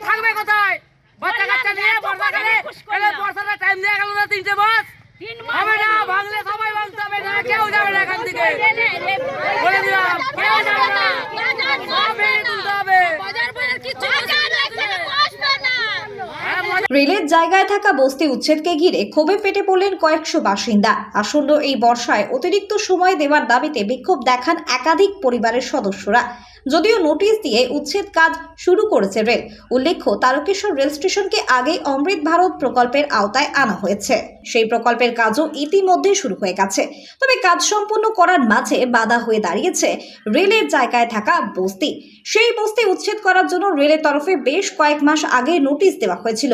থাকবে কোথায়? বাচ্চা কাচ্চা নিয়ে বর্ষাকালে এলে বর্ষাটা টাইম দিয়ে গেল না তিনটে বাস হবে না ভাঙলে সবাই ভাঙতে হবে না কেউ যাবে না এখান থেকে বলে দিলাম কেউ যাবে না সব ভেঙে তুলতে হবে হ্যাঁ, মজা- রেলের জায়গায় থাকা বস্তি উচ্ছেদকে ঘিরে ক্ষোভে ফেটে পড়লেন কয়েকশো বাসিন্দা। আসন্ন এই বর্ষায় অতিরিক্ত সময় দেওয়ার দাবিতে বিক্ষোভ দেখান একাধিক পরিবারের সদস্যরা। যদিও নোটিশ দিয়ে উচ্ছেদ কাজ শুরু করেছে রেল। উল্লেখ্য, তারকেশ্বর রেল স্টেশনকে আগেই অমৃত ভারত প্রকল্পের আওতায় আনা হয়েছে। সেই প্রকল্পের কাজও ইতিমধ্যে শুরু হয়ে গেছে। তবে কাজ সম্পূর্ণ করার মাঝে বাধা হয়ে দাঁড়িয়েছে রেলের জায়গায় থাকা বস্তি। সেই বস্তি উচ্ছেদ করার জন্য রেলের তরফে বেশ কয়েক মাস আগে নোটিশ দেওয়া হয়েছিল।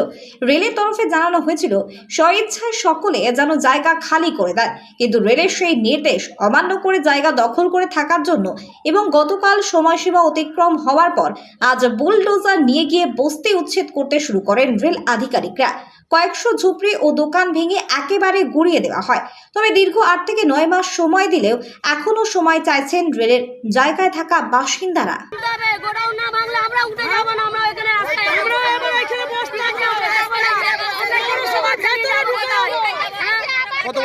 রেলের তরফে জানানো হয়েছিল, স্বইচ্ছায় সকলে যেন জায়গা খালি করে দেয়। কিন্তু রেলের সেই নির্দেশ অমান্য করে জায়গা দখল করে থাকার জন্য এবং গতকাল সময়সীমা অতিক্রম হওয়ার পর আজ বুলডোজার নিয়ে গিয়ে বস্তি উচ্ছেদ করতে শুরু করেন রেল আধিকারিকরা। কয়েকশো ঝুপড়ি ও দোকান ভেঙে একেবারে গুড়িয়ে দেওয়া হয়। তবে দীর্ঘ আট থেকে নয় মাস সময় দিলেও এখনও সময় চাইছেন রেলের জায়গায় থাকা বাসিন্দারা। আমরা উঠে না, আমরা এখানে রাস্তায় আমরা এবার এখানে বসতে কোনো সময় ভেতরে ঢুকে যাই কত বছর ধরে আছেন এখানে হ্যাঁ এখানে পঞ্চাশ বছর আছি চল্লিশ বছর পঞ্চাশ বছর আছি আমরা ঠিক আছে রেল আমার কি- মা মাসিদের পঞ্চাশ বছর করে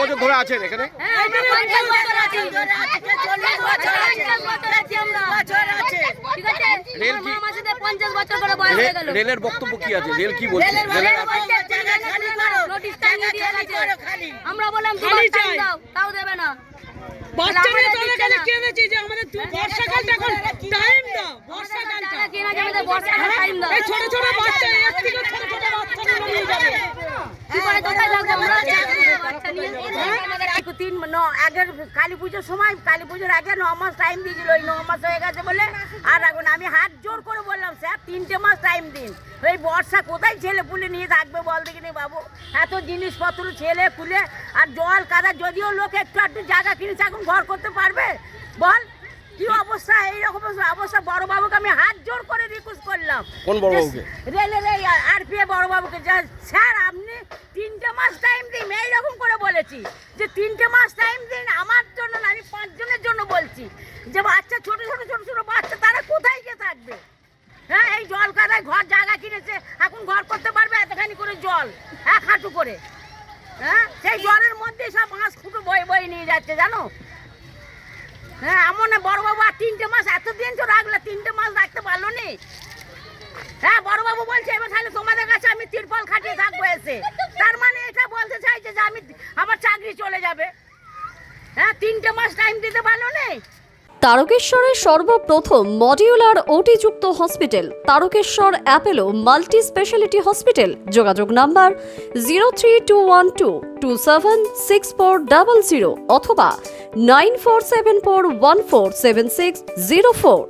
বয়স হয়ে রে- গেল রেলের বক্তব্য কি আছে রেল কি বলছে আমরা বললাম তাও দেবে না বাচ্চাদের আমাদের তাহলে দিচ্ছে এখানে যে আমাদের বর্ষাকালটা এখন টাইম দাও বর্ষাকালটা টাকা কেনা যাবে তো বর্ষাকালে টাইম দাও এই ছোট ছোট বাচ্চা এর থেকে ছোট ছোট বাচ্চাগুলো নিয়ে যাবে কি করে কোথায় থাকব আমরা বাচ্চা নিয়ে তিন ন আগের কালী পুজোর সময় কালী পুজোর আগে ন মাস টাইম দিয়েছিল ওই ন মাস হয়ে গেছে বলে আর এখন আমি হাত জোর করে বললাম স্যার তিনটে মাস টাইম দিন এই বর্ষা কোথায় ছেলে পুলে নিয়ে থাকবে বল দেখিনি বাবু এত জিনিসপত্র ছেলে পুলে আর জল কাদা যদিও লোক একটু একটু জায়গা কিনেছে এখন ঘর করতে পারবে বল কি অবস্থা এইরকম অবস্থা বড় বাবুকে আমি হাত জোর করে রিকোয়েস্ট করলাম কোন বড়বাবুকে? রেলের এই আরপিএ বড়বাবুকে যে স্যার আপনি তিনটে মাস টাইম দিন, এইরকম করে বলেছি। যে তিনটে মাস টাইম দিন, আমার জন্য না, আমি পাঁচজনের জন্য বলছি। যে বাচ্চা, ছোট ছোট ছোট ছোট বাচ্চা, তারা কোথায় গিয়ে থাকবে? হ্যাঁ এই জল কাদায় ঘর জায়গা কিনেছে, এখন ঘর করতে পারবে এতখানি করে জল, এক হাঁটু করে। হ্যাঁ সেই জলের মধ্যে সব মাছ ফুটো বয়ে বয়ে নিয়ে যাচ্ছে, জানো? হ্যাঁ এমন না বড়বাবু আর তিনটে মাস, এতদিন তো রাখলে, তিনটে মাস রাখতে পারল নি? হ্যাঁ বড় বাবু বলছে, এবার তাহলে তোমাদের কাছে আমি তিরপল খাটিয়ে থাকব এসে। যে, আমি আমার চাকরি চলে যাবে। হ্যাঁ তিনটে মাস টাইম দিতে পারল নি। তারকেশ্বরের সর্বপ্রথম modular ওটিযুক্ত hospital, Tarakeswar Apollo multi speciality hospital, যোগাযোগ number zero three two one two two seven six four double zero অথবা nine four seven four one four seven six zero four